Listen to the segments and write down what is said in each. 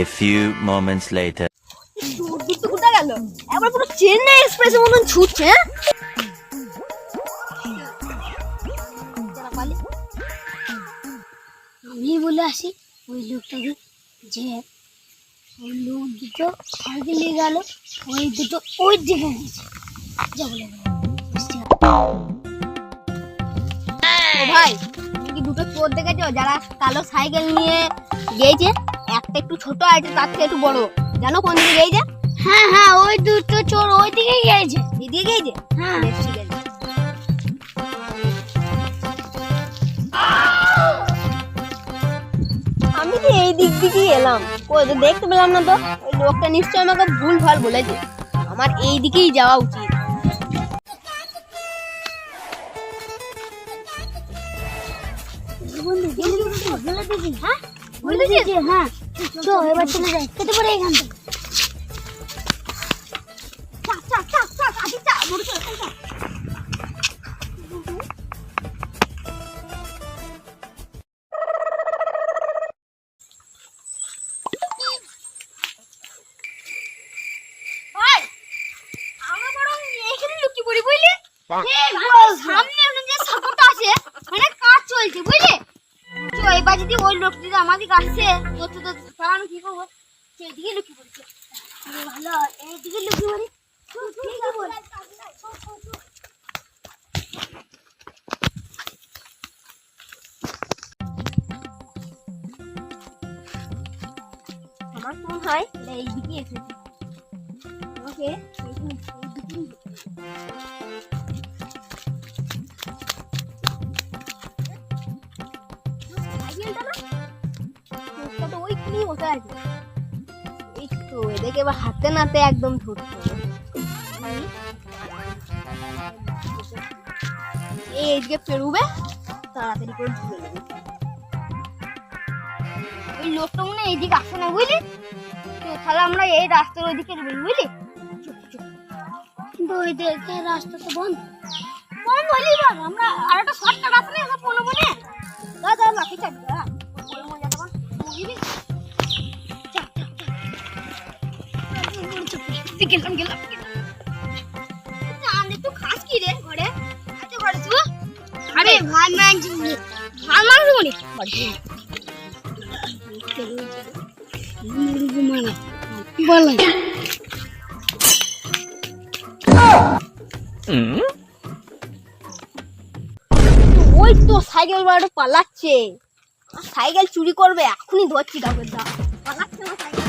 A few moments later. Chennai এক্সপ্রেসের মতন ছুটছে হ্যাঁ আমি বলে আসি, ওই লোকটাকে যে ওই লোক দুটো সাইকেল নিয়ে গেল, ওই দুটো ওই দিকে গেছে যা বলে। ভাই কি দুটো চোর দেখেছ যারা কালো সাইকেল নিয়ে গিয়েছে একটা একটু ছোট আর একটা তার থেকে একটু বড় জানো কোন দিকে গিয়েছে হ্যাঁ হ্যাঁ ওই দুটো চোর ওই দিকে গিয়েছে এদিকে গিয়েছে হ্যাঁ ঠিক আছে আমি তো এই দিক দিকেই এলাম কই তো দেখতে পেলাম না তো ওই লোকটা নিশ্চয়ই আমাকে ভুল ভালো বলেছে আমার এই দিকেই যাওয়া উচিত বন্ধু হ্যাঁ বলে দিয়েছে হ্যাঁ চো এবার চলে যাই। কেটে পড়ে এখান থেকে। যদি ওই যদি আমাদের আসছে তোর তো তো তাহলে আমি কি করব? সেদিকে লুকিয়ে পড়ছে। ভালো, এইদিকে লুকিয়ে পড়ি। আমার মনে হয় এই হাতে নাতে একদম পেরুবে তাড়াতাড়ি করে ওই লোকটা মনে এইদিকে আসে না, বুঝলি? তো তাহলে আমরা এই রাস্তার ওইদিকে যাব, বুঝলি? কিন্তু ওই রাস্তা তো বন্ধ বন্ধ। বল আমরা আর একটা শর্টকাট আছে না ওই তো সাইকেল বাড়ি পালাচ্ছে সাইকেল চুরি করবে এখনই ধরছি কাউকে দা পালাচ্ছে না সাইকেল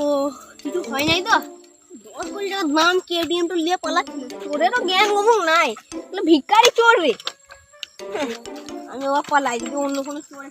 ও কিছু নাই তো? দশ কোটি টাকার তো লিয়ে পালাচ্ছি। চোরেরও জ্ঞান অমুক নাই। ভিক্ষারি চোর রে। হ্যাঁ, আমি আবার পালাই অন্য কোনো চোর।